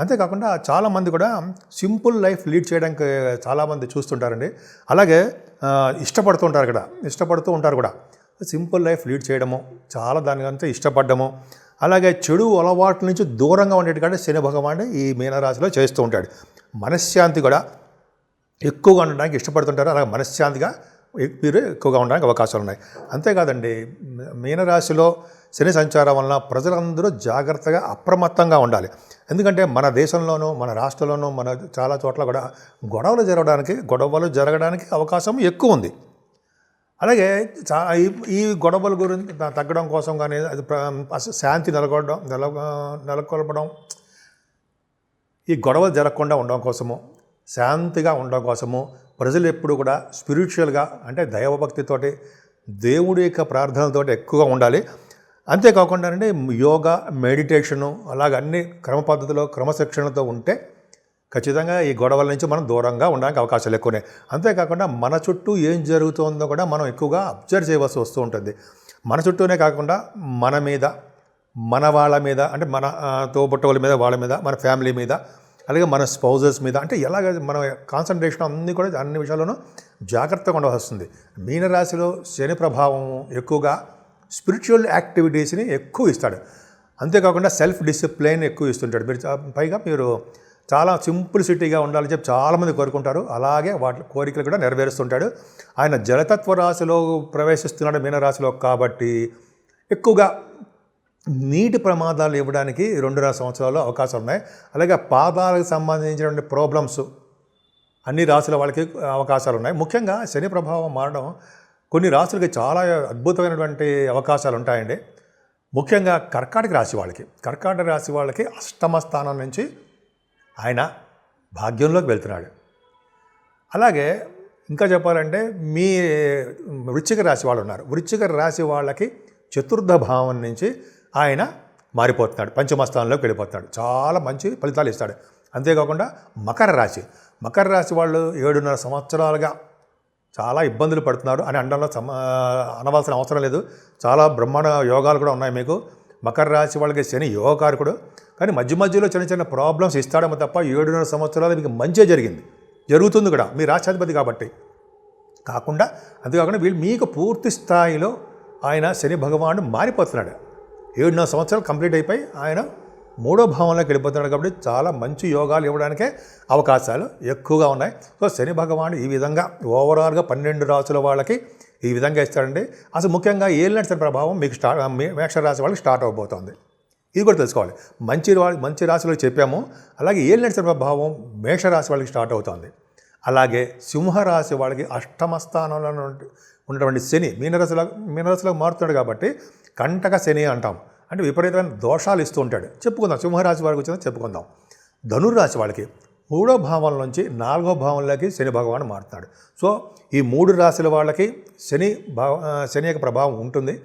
అంతేకాకుండా చాలామంది కూడా సింపుల్ లైఫ్ లీడ్ చేయడానికి చాలామంది చూస్తుంటారండి. అలాగే ఇష్టపడుతూ ఉంటారు కూడా ఇష్టపడుతూ ఉంటారు కూడా. సింపుల్ లైఫ్ లీడ్ చేయడము చాలా దానికంతా ఇష్టపడ్డము. అలాగే చెడు అలవాట్ల నుంచి దూరంగా ఉండేట్టుగా శని భగవానుడు ఈ మీనరాశిలో చేస్తూ ఉంటాడు. మనశ్శాంతి కూడా ఎక్కువగా ఉండడానికి ఇష్టపడుతుంటారు. అలాగే మనశ్శాంతిగా మీరు ఎక్కువగా ఉండడానికి అవకాశాలు ఉన్నాయి అంతేకాదండి మీనరాశిలో శని సంచారం వలన ప్రజలందరూ జాగ్రత్తగా అప్రమత్తంగా ఉండాలి. ఎందుకంటే మన దేశంలోనూ మన రాష్ట్రంలోనూ మన చాలా చోట్ల కూడా గొడవలు జరగడానికి గొడవలు జరగడానికి అవకాశం ఎక్కువ ఉంది. అలాగే చా ఈ ఈ గొడవల గురించి తగ్గడం కోసం కానీ అది ప్ర- శాంతి నెలకొడడం నెల నెలకొల్పడం ఈ గొడవలు జరగకుండా ఉండడం కోసము శాంతిగా ఉండడం కోసము ప్రజలు ఎప్పుడు కూడా స్పిరిచువల్గా అంటే దైవభక్తితోటి దేవుడి యొక్క ప్రార్థనలతో ఎక్కువగా ఉండాలి. అంతేకాకుండా అంటే యోగా మెడిటేషను అలాగ అన్ని క్రమ పద్ధతిలో క్రమశిక్షణతో ఉంటే ఖచ్చితంగా ఈ గొడవల నుంచి మనం దూరంగా ఉండడానికి అవకాశాలు ఎక్కువనే. అంతేకాకుండా మన చుట్టూ ఏం జరుగుతుందో కూడా మనం ఎక్కువగా అబ్జర్వ్ చేయవలసి వస్తూ ఉంటుంది. మన చుట్టూనే కాకుండా మన మీద మన వాళ్ళ మీద అంటే మన ఆ, తోబుట్టవుల మీద వాళ్ళ మీద మన ఫ్యామిలీ మీద అలాగే మన స్పౌజెస్ మీద అంటే ఎలాగ మన కాన్సన్ట్రేషన్ అన్నీ కూడా అన్ని విషయాల్లోనూ జాగ్రత్తగా ఉండవలసి వస్తుంది మీనరాశిలో శని ప్రభావం ఎక్కువగా స్పిరిచువల్ యాక్టివిటీస్ని ఎక్కువ ఇస్తాడు. అంతేకాకుండా సెల్ఫ్ డిసిప్లైన్ ఎక్కువ ఇస్తుంటాడు. మీరు పైగా మీరు చాలా సింప్లిసిటీగా ఉండాలని చెప్పి చాలామంది కోరుకుంటారు. అలాగే వాటి కోరికలు కూడా నెరవేరుస్తుంటాడు. ఆయన జలతత్వ రాశిలో ప్రవేశిస్తున్నాడు మీనరాశిలో కాబట్టి ఎక్కువగా నీటి ప్రమాదాలు ఇవ్వడానికి రెండున్నర సంవత్సరాలు అవకాశాలు ఉన్నాయి. అలాగే పాదాలకు సంబంధించినటువంటి ప్రాబ్లమ్స్ అన్ని రాశుల వాళ్ళకి అవకాశాలు ఉన్నాయి. ముఖ్యంగా శని ప్రభావం మారడం కొన్ని రాసులకి చాలా అద్భుతమైనటువంటి అవకాశాలు ఉంటాయండి. ముఖ్యంగా కర్కాటక రాశి వాళ్ళకి కర్కాటక రాశి వాళ్ళకి అష్టమ స్థానం నుంచి ఆయన భాగ్యంలోకి వెళ్తున్నాడు. అలాగే ఇంకా చెప్పాలంటే మీ వృచ్చిక రాశి వాళ్ళు ఉన్నారు. వృచ్చిక రాశి వాళ్ళకి చతుర్థ భావం నుంచి ఆయన మారిపోతున్నాడు పంచమస్థానంలోకి వెళ్ళిపోతున్నాడు. చాలా మంచి ఫలితాలు ఇస్తాడు. అంతేకాకుండా మకర రాశి. మకర రాశి వాళ్ళు ఏడున్నర సంవత్సరాలుగా చాలా ఇబ్బందులు పడుతున్నారు అని అనడంలో సమ అనవలసిన అవసరం లేదు. చాలా బ్రహ్మాండ యోగాలు కూడా ఉన్నాయి మీకు. మకర రాశి వాళ్ళకి శని యోగకారకుడు. కానీ మధ్య మధ్యలో చిన్న చిన్న ప్రాబ్లమ్స్ ఇస్తాడేమో తప్ప ఏడున్నర సంవత్సరాలు మీకు మంచిగా జరిగింది. జరుగుతుంది కూడా. మీ రాష్ట్రాధిపతి కాబట్టి. కాకుండా అంతేకాకుండా వీళ్ళు మీకు పూర్తి స్థాయిలో ఆయన శని భగవానుడు మారిపోతున్నాడు. ఏడున్నర సంవత్సరాలు కంప్లీట్ అయిపోయి ఆయన మూడో భావంలోకి వెళ్ళిపోతున్నాడు కాబట్టి చాలా మంచి యోగాలు ఇవ్వడానికే అవకాశాలు ఎక్కువగా ఉన్నాయి. సో శని భగవానుడు ఈ విధంగా ఓవరాల్గా పన్నెండు రాసుల వాళ్ళకి ఈ విధంగా ఇస్తాడండి. అసలు ముఖ్యంగా ఏళ్ళ శని ప్రభావం మీకు స్టార్ట్ మేక్ష రాశి వాళ్ళకి స్టార్ట్ అవబోతోంది. ఇది కూడా తెలుసుకోవాలి. మంచి మంచి రాశిలో చెప్పాము. అలాగే ఏళ్ళ శని ప్రభావం మేషరాశి వాళ్ళకి స్టార్ట్ అవుతుంది. అలాగే సింహరాశి వాళ్ళకి అష్టమ స్థానంలో ఉన్నటువంటి శని మీనరాశిలో మీనరాశిలో మారుతున్నాడు కాబట్టి కంటక శని అంటాం. అంటే విపరీతమైన దోషాలు ఇస్తూ ఉంటాడు. చెప్పుకుందాం. సింహరాశి వారికి వచ్చిందో చెప్పుకుందాం. ధనుర్రాశి వాళ్ళకి మూడో భావం నుంచి నాలుగో భావంలోకి శని భగవాన్ మారుతున్నాడు. సో ఈ మూడు రాశుల వాళ్ళకి శని భావ శని యొక్క ప్రభావం ఉంటుంది.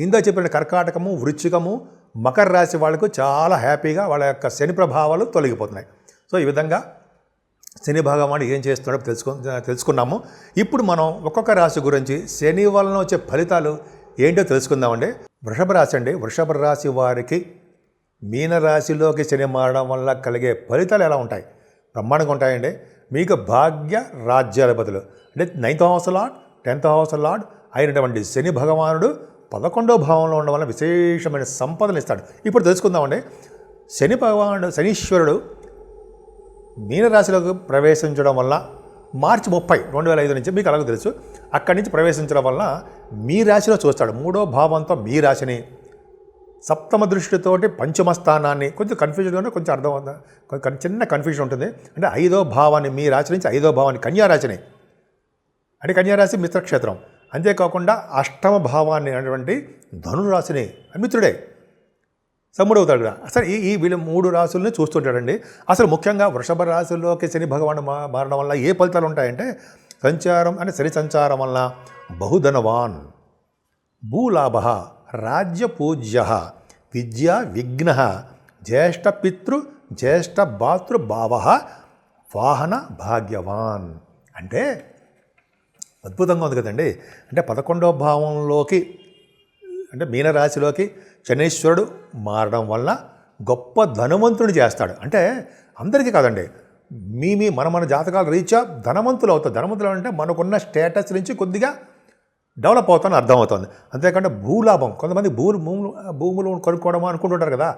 ఇందా చెప్పిన కర్కాటకము వృచ్చికము మకర రాశి వాళ్ళకు చాలా హ్యాపీగా వాళ్ళ యొక్క శని ప్రభావాలు తొలగిపోతున్నాయి. సో ఈ విధంగా శని భగవానుడు ఏం చేస్తున్నాడో తెలుసుకు తెలుసుకున్నాము. ఇప్పుడు మనం ఒక్కొక్క రాశి గురించి శని వలన వచ్చే ఫలితాలు ఏంటో తెలుసుకుందామండి. వృషభ రాశి అండి. వృషభ రాశి వారికి మీనరాశిలోకి శని మారడం వల్ల కలిగే ఫలితాలు ఎలా ఉంటాయి? బ్రహ్మాండంగా ఉంటాయండి. మీకు భాగ్య రాజ్యాధిపతులు అంటే ninth house lord tenth house lord అయినటువంటి శని భగవానుడు పదకొండో భావంలో ఉండడం వల్ల విశేషమైన సంపదలు ఇస్తాడు. ఇప్పుడు తెలుసుకుందామండి. శని భగవానుడు శనీశ్వరుడు మీనరాశిలోకి ప్రవేశించడం వల్ల మార్చి ముప్పై రెండు వేల ఐదు నుంచి మీకు అలాగే తెలుసు. అక్కడి నుంచి ప్రవేశించడం వలన మీ రాశిలో చూస్తాడు. మూడో భావంతో మీ రాశిని. సప్తమ దృష్టితోటి పంచమ స్థానాన్ని కొంచెం కన్ఫ్యూజన్గానే ఉంటే కొంచెం అర్థం కొంచెం చిన్న కన్ఫ్యూజన్ ఉంటుంది. అంటే ఐదో భావాన్ని మీ రాశి నుంచి ఐదో భావాన్ని కన్యారాశిని అంటే కన్యారాశి మిత్రక్షేత్రం. అంతేకాకుండా అష్టమ భావాన్ని అనేటువంటి ధనురాశిని మిత్రుడే. సమ్ముడవుతాడు కూడా అసలు ఈ ఈ వీళ్ళు మూడు రాశుల్ని చూస్తుంటాడండి. అసలు ముఖ్యంగా వృషభ రాశుల్లోకి శని భగవాన్ మా మారడం వల్ల ఏ ఫలితాలు ఉంటాయంటే సంచారం అంటే శని సంచారం వల్ల బహుధనవాన్ భూలాభ రాజ్యపూజ్య విద్యా విఘ్న జ్యేష్ఠపితృ జ్యేష్ఠ భాతృభావ వాహన భాగ్యవాన్. అంటే అద్భుతంగా ఉంది కదండి. అంటే పదకొండవ భావంలోకి అంటే మీనరాశిలోకి శనీశ్వరుడు మారడం వల్ల గొప్ప ధనవంతుని చేస్తాడు. అంటే అందరికీ కాదండి మీ మీ మన మన జాతకాలు రీచా ధనవంతులు అవుతారు. ధనవంతులు అంటే మనకున్న స్టేటస్ నుంచి కొద్దిగా డెవలప్ అవుతామని అర్థమవుతుంది. అంతేకాకుండా భూలాభం కొంతమంది భూములు భూములు భూములు కొనుక్కోవడం అనుకుంటుంటారు కదా.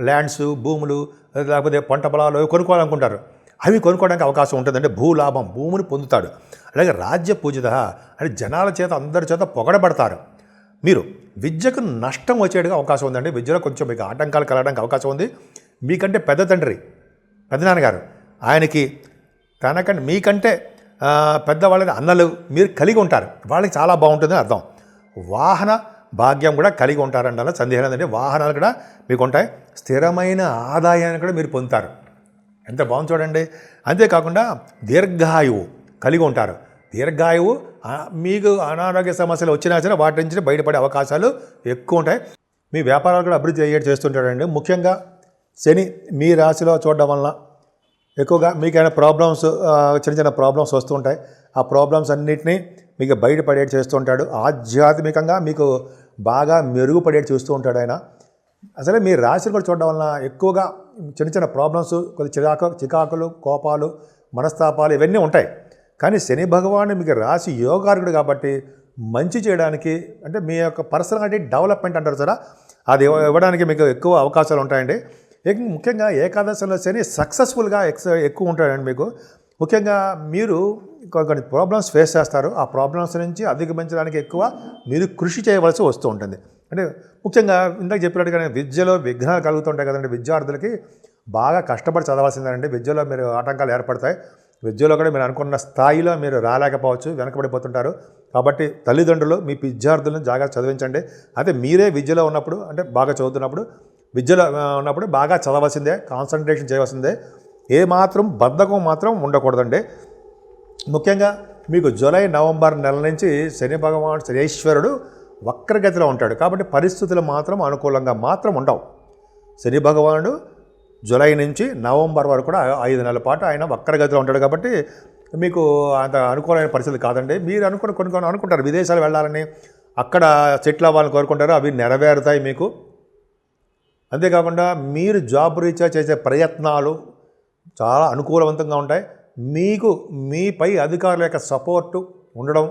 ల్యాండ్స్ భూములు లేకపోతే పంట పొలాలు అవి కొనుక్కోవాలనుకుంటారు. అవి కొనుక్కోవడానికి అవకాశం ఉంటుంది అంటే భూలాభం భూమిని పొందుతాడు. అలాగే రాజ్య పూజిత అంటే జనాల చేత అందరి చేత పొగడబడతారు. మీరు విద్యకు నష్టం వచ్చేట్టుగా అవకాశం ఉందండి. విద్యలో కొంచెం మీకు ఆటంకాలు కలగడానికి అవకాశం ఉంది. మీకంటే పెద్ద తండ్రి పెద్దనాన్నగారు ఆయనకి తనకంటే మీకంటే పెద్దవాళ్ళని అన్నలు మీరు కలిగి ఉంటారు. వాళ్ళకి చాలా బాగుంటుందని అర్థం. వాహన భాగ్యం కూడా కలిగి ఉంటారంటే సందేహం లేదంటే వాహనాలు కూడా మీకు ఉంటాయి. స్థిరమైన ఆదాయాన్ని కూడా మీరు పొందుతారు. ఎంత బాగుంది చూడండి. అంతేకాకుండా దీర్ఘాయువు కలిగి ఉంటారు. దీర్ఘాయువు మీకు అనారోగ్య సమస్యలు వచ్చినా సరే వాటి నుంచి బయటపడే అవకాశాలు ఎక్కువ ఉంటాయి. మీ వ్యాపారాలు కూడా అభివృద్ధి అయ్యేట్టు చేస్తుంటాడండి. ముఖ్యంగా శని మీ రాశిలో చూడడం వలన ఎక్కువగా మీకైనా ప్రాబ్లమ్స్ చిన్న చిన్న ప్రాబ్లమ్స్ వస్తుంటాయి. ఆ ప్రాబ్లమ్స్ అన్నిటినీ మీకు బయటపడేటి చేస్తూ ఉంటాడు ఆధ్యాత్మికంగా మీకు బాగా మెరుగుపడేటి చూస్తూ ఉంటాడు ఆయన. అసలే మీ రాశిని కూడా చూడడం వలన ఎక్కువగా చిన్న చిన్న ప్రాబ్లమ్స్ కొద్ది చిరాకు చికాకులు కోపాలు మనస్తాపాలు ఇవన్నీ ఉంటాయి. కానీ శని భగవాను మీకు రాశి యోగార్గుడు కాబట్టి మంచి చేయడానికి అంటే మీ యొక్క పర్సనాలిటీ డెవలప్మెంట్ అంటారు సరే. అది ఇవ్వడానికి మీకు ఎక్కువ అవకాశాలు ఉంటాయండి. ముఖ్యంగా ఏకాదశిలో శని సక్సెస్ఫుల్గా ఎక్స్ ఎక్కువ ఉంటాడండి మీకు. ముఖ్యంగా మీరు కొన్ని కొన్ని ప్రాబ్లమ్స్ ఫేస్ చేస్తారు. ఆ ప్రాబ్లమ్స్ నుంచి అధిగమించడానికి ఎక్కువ మీరు కృషి చేయవలసి వస్తూ ఉంటుంది. అంటే ముఖ్యంగా ఇందాక చెప్పినట్టుగానే విద్యలో విఘ్నాలు కలుగుతుంటాయి కదండి విద్యార్థులకి. బాగా కష్టపడి చదవాల్సిందేనండి విద్యలో మీరు ఆటంకాలు ఏర్పడతాయి. విద్యలో కూడా మీరు అనుకున్న స్థాయిలో మీరు రాలేకపోవచ్చు వెనకబడిపోతుంటారు. కాబట్టి తల్లిదండ్రులు మీ విద్యార్థులను జాగ్రత్త చదివించండి. అయితే మీరే విద్యలో ఉన్నప్పుడు అంటే బాగా చదువుతున్నప్పుడు విద్యలో ఉన్నప్పుడు బాగా చదవాల్సిందే కాన్సన్ట్రేషన్ చేయవలసిందే. ఏ మాత్రం బద్ధకం మాత్రం ఉండకూడదండి. ముఖ్యంగా మీకు జూలై నవంబర్ నెల నుంచి శని భగవాన్ శనీశ్వరుడు వక్రగతిలో ఉంటాడు. కాబట్టి పరిస్థితులు మాత్రం అనుకూలంగా మాత్రం ఉండవు. శని భగవానుడు జూలై నుంచి నవంబర్ వరకు కూడా ఐదు నెలల పాటు ఆయన వక్రగతిలో ఉంటాడు కాబట్టి మీకు అంత అనుకూలమైన పరిస్థితి కాదండి. మీరు అనుకుని కొన్ని కొన్ని అనుకుంటారు. విదేశాలు వెళ్ళాలని అక్కడ సెటిల్ అవ్వాలని కోరుకుంటారు. అవి నెరవేరుతాయి మీకు. అంతేకాకుండా మీరు జాబ్ రీత్యా చేసే ప్రయత్నాలు చాలా అనుకూలవంతంగా ఉంటాయి. మీకు మీపై అధికారుల యొక్క సపోర్టు ఉండడం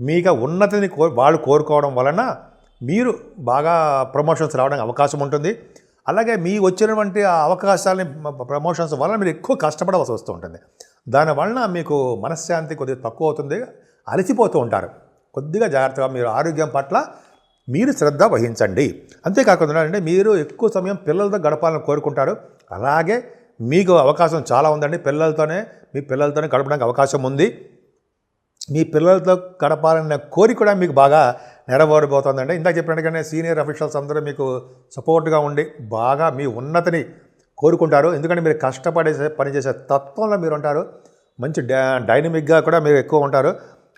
మీకు ఉన్నతిని కో వాళ్ళు కోరుకోవడం వలన మీరు బాగా ప్రమోషన్స్ రావడానికి అవకాశం ఉంటుంది. అలాగే మీ వచ్చినటువంటి ఆ అవకాశాలని ప్రమోషన్స్ వల్ల మీరు ఎక్కువ కష్టపడవలసి వస్తూ ఉంటుంది. దానివలన మీకు మనశ్శాంతి కొద్దిగా తక్కువ అవుతుంది అలసిపోతూ ఉంటారు. కొద్దిగా జాగ్రత్తగా మీరు ఆరోగ్యం పట్ల మీరు శ్రద్ధ వహించండి. అంతేకాకుండా అంటే మీరు ఎక్కువ సమయం పిల్లలతో గడపాలని కోరుకుంటారు. అలాగే మీకు అవకాశం చాలా ఉందండి. పిల్లలతోనే మీ పిల్లలతోనే గడపడానికి అవకాశం ఉంది. మీ పిల్లలతో గడపాలన్న కోరిక కూడా మీకు బాగా నెరవేరబోతోందండి. ఇందాక చెప్పినట్టుగానే సీనియర్ అఫీషియల్స్ అందరూ మీకు సపోర్ట్గా ఉండి బాగా మీ ఉన్నతిని కోరుకుంటారు. ఎందుకంటే మీరు కష్టపడేసే పనిచేసే తత్వంలో మీరు ఉంటారు. మంచి డా డైనమిక్గా కూడా మీరు ఎక్కువ ఉంటారు.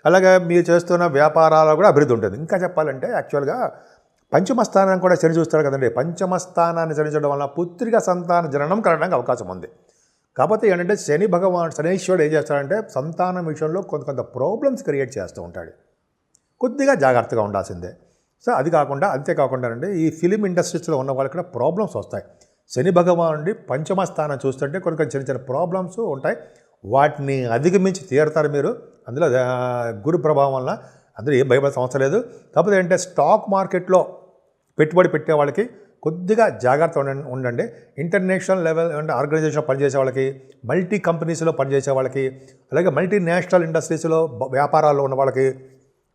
అలాగే మీరు చేస్తున్న వ్యాపారాలు కూడా అభివృద్ధి ఉంటుంది. ఇంకా చెప్పాలంటే యాక్చువల్గా పంచమ స్థానాన్ని కూడా శని చూస్తారు కదండి. పంచమ స్థానాన్ని శని చూడడం వల్ల పుత్రిక సంతాన జననం కలగడానికి అవకాశం ఉంది. కాకపోతే ఏంటంటే శని భగవాన్ శనీశ్వరుడు ఏం చేస్తాడంటే సంతానం విషయంలో కొంత కొంత ప్రాబ్లమ్స్ క్రియేట్ చేస్తూ ఉంటాడు. కొద్దిగా జాగ్రత్తగా ఉండాల్సిందే. సో అది కాకుండా అంతేకాకుండా అండి ఈ ఫిలిం ఇండస్ట్రీస్లో ఉన్న వాళ్ళకి కూడా ప్రాబ్లమ్స్ వస్తాయి. శని భగవానుడి పంచమ స్థానం చూస్తుంటే కొన్ని కొన్ని చిన్న చిన్న ప్రాబ్లమ్స్ ఉంటాయి. వాటిని అధిగమించి తీరుతారు మీరు. అందులో గురు ప్రభావం వల్ల అందులో ఏం భయపడాల్సిన అవసరం లేదు. కాకపోతే ఏంటంటే స్టాక్ మార్కెట్లో పెట్టుబడి పెట్టే వాళ్ళకి కొద్దిగా జాగ్రత్త ఉండండి ఉండండి. ఇంటర్నేషనల్ లెవెల్ అంటే ఆర్గనైజేషన్లో పనిచేసే వాళ్ళకి మల్టీ కంపెనీస్లో పనిచేసే వాళ్ళకి అలాగే మల్టీ నేషనల్ ఇండస్ట్రీస్లో వ్యాపారాల్లో ఉన్న వాళ్ళకి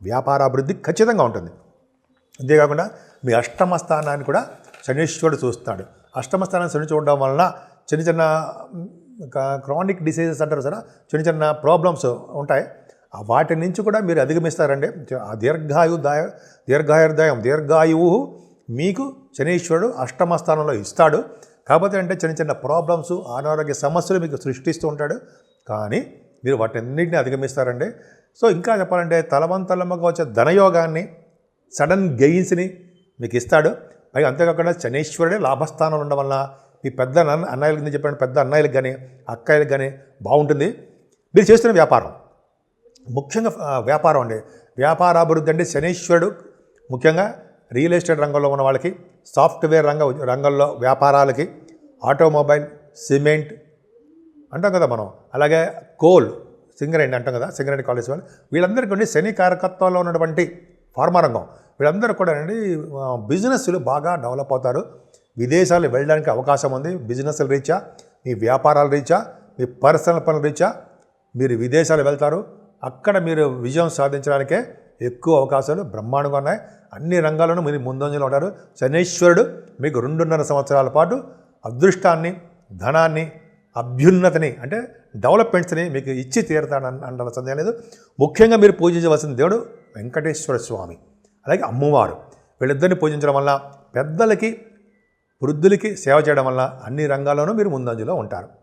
వ్యాపారాభివృద్ధి ఖచ్చితంగా ఉంటుంది. అంతేకాకుండా మీ అష్టమ స్థానాన్ని కూడా శనీశ్వరుడు చూస్తాడు. అష్టమ స్థానాన్ని శని చూడడం వలన చిన్న చిన్న క్రానిక్ డిసీజెస్ అంటారు సరే చిన్న చిన్న ప్రాబ్లమ్స్ ఉంటాయి. వాటి నుంచి కూడా మీరు అధిగమిస్తారండి. ఆ దీర్ఘాయు దాయ దీర్ఘాయుర్దాయం దీర్ఘాయువు మీకు శనీశ్వరుడు అష్టమ స్థానంలో ఇస్తాడు. కాకపోతే అంటే చిన్న చిన్న ప్రాబ్లమ్స్ అనారోగ్య సమస్యలు మీకు సృష్టిస్తూ ఉంటాడు. కానీ మీరు వాటన్నిటిని అధిగమిస్తారండి. సో ఇంకా చెప్పాలంటే తలవంతలమ్మగా వచ్చే ధనయోగాన్ని సడన్ గెయిన్స్ని మీకు ఇస్తాడు. పైగా అంతేకాకుండా శనీశ్వరుడే లాభస్థానంలో ఉండడం వల్ల మీ పెద్ద అన్నయ్యల కింద చెప్పిన పెద్ద అన్నయ్యలకు కానీ అక్కయ్యలకు కానీ బాగుంటుంది. మీరు చేస్తున్న వ్యాపారం ముఖ్యంగా వ్యాపారం అండి. వ్యాపారాభివృద్ధి అంటే శనీశ్వరుడు ముఖ్యంగా రియల్ ఎస్టేట్ రంగంలో ఉన్న వాళ్ళకి సాఫ్ట్వేర్ రంగ రంగంలో వ్యాపారాలకి ఆటోమొబైల్ సిమెంట్ అంటాం కదా మనం. అలాగే కోల్ సింగరేణి అంటాం కదా సింగరేణి కాలేజ్ వాళ్ళు. వీళ్ళందరికీ ఉండి శని కారకత్వంలో ఉన్నటువంటి ఫార్మా రంగం. వీళ్ళందరూ కూడా అండి బిజినెస్లు బాగా డెవలప్ అవుతారు. విదేశాలు వెళ్ళడానికి అవకాశం ఉంది. బిజినెస్ల రీత్యా మీ వ్యాపారాల రీత్యా మీ పర్సనల్ పనుల రీత్యా మీరు విదేశాలు వెళ్తారు. అక్కడ మీరు విజయం సాధించడానికే ఎక్కువ అవకాశాలు బ్రహ్మాండంగా ఉన్నాయి. అన్ని రంగాల్లోనూ మీరు ముందంజలో ఉంటారు. శనీశ్వరుడు మీకు రెండున్నర సంవత్సరాల పాటు అదృష్టాన్ని ధనాన్ని అభ్యున్నతిని అంటే డెవలప్మెంట్స్ని మీకు ఇచ్చి తీరతాడని అంటారు. సందేహం లేదు. ముఖ్యంగా మీరు పూజించవలసిన దేవుడు వెంకటేశ్వర స్వామి. అలాగే అమ్మవారు. వీళ్ళిద్దరిని పూజించడం వల్ల పెద్దలకి వృద్ధులకి సేవ చేయడం వల్ల అన్ని రంగాల్లోనూ మీరు ముందంజలో ఉంటారు.